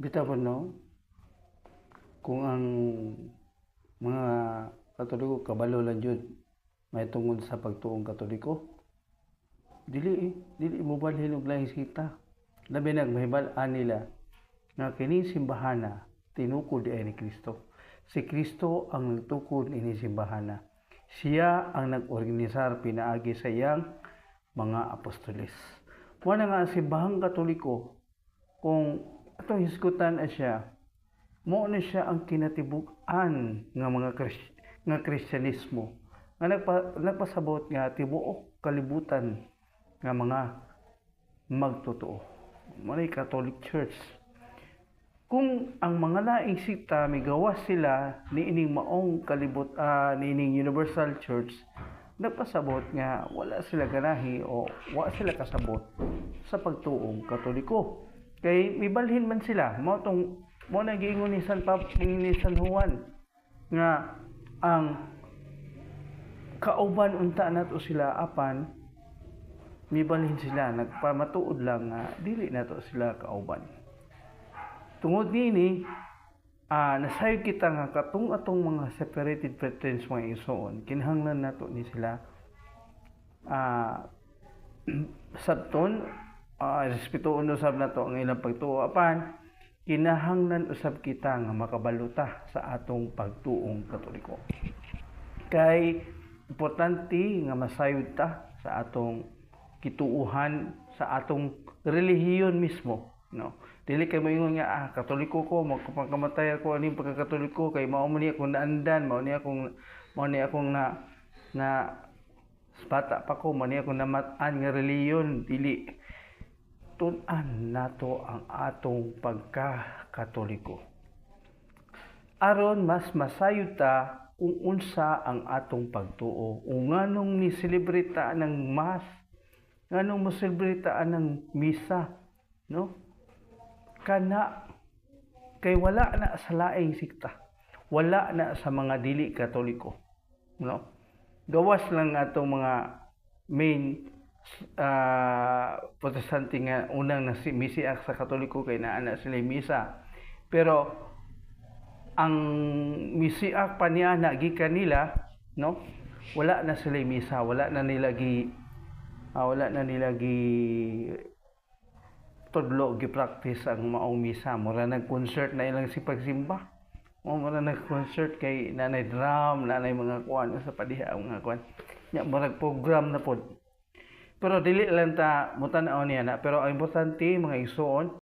Bitaw po no, kung ang mga katoliko kabalo lang jud may tungod sa pagtuong katoliko. Dili eh, dili mo balhin og laing sita labi nagmahibalaan nila nga kini simbahana tinukod ay ni Kristo. Si Kristo ang nagtukod ini simbahana siya ang nag-organisar pinaagi sa iyang mga apostoles. Mo na nga ang simbahang katoliko kung atong hisgutan na siya. Mo na siya ang kinatibuk-an nga mga Kris- nga Kristyanismo. Nga nagpa, nagpasabot nga tibuok kalibutan nga mga magtotoo na Catholic Church. Kung ang mga laing sikta migawas sila ni ining maong kalibot ah, ni ining Universal Church nagpasabot nga wala sila ganahi o wala sila kasabot sa pagtuong katoliko kay mibalhin man sila. Mo tong mo na giingon ni San Pap ni San Juan nga ang kauban unta nato sila apan mibalhin sila. Nagpamatuod lang nga dili nato sila kauban. Tungod nini ah nasayo kita nga katong atong mga separated brethren mga igsoon kinahanglan nato ni sila. Ah sabton ah respetuon usab nato ang ilang pagtuo apan kinahanglan usab kita nga makabaluta sa atong pagtuong katoliko. Kay importante nga masayod ta sa atong kituuhan sa atong relihiyon mismo no? Dili kay moingon nga ah katoliko ko magpangkamatay ako ani pagkakatoliko? Kay mao man akong naandan mao ni akong mao ni akong na na bata pa ko mao ni akong namatan nga relihiyon dili tun-an nato ang atong pagka-katoliko. Aron mas masayod ta kung unsa ang atong pagtuo. O nganong ni celebrita ng mass nganong mo celebrita ng misa no? Kana kay wala na sa laing sikta. Wala na sa mga dili katoliko no? Gawas lang atong mga main uh, protestante nga unang nasi misiak sa katoliko kay naa na sila misa. Pero ang misiak pa niya na gikan nila no? Wala na sila misa wala na nila gi ah, wala na nila gi tudlo gi practice ang maong misa. Mura nag concert na ilang si pagsimba. O mura nag concert kay nanay drum nanay mga kuan sa padiha ang mga kuan nya program na pod pero dili lang ta mutan-aw niya na. Pero ang importante mga igsoon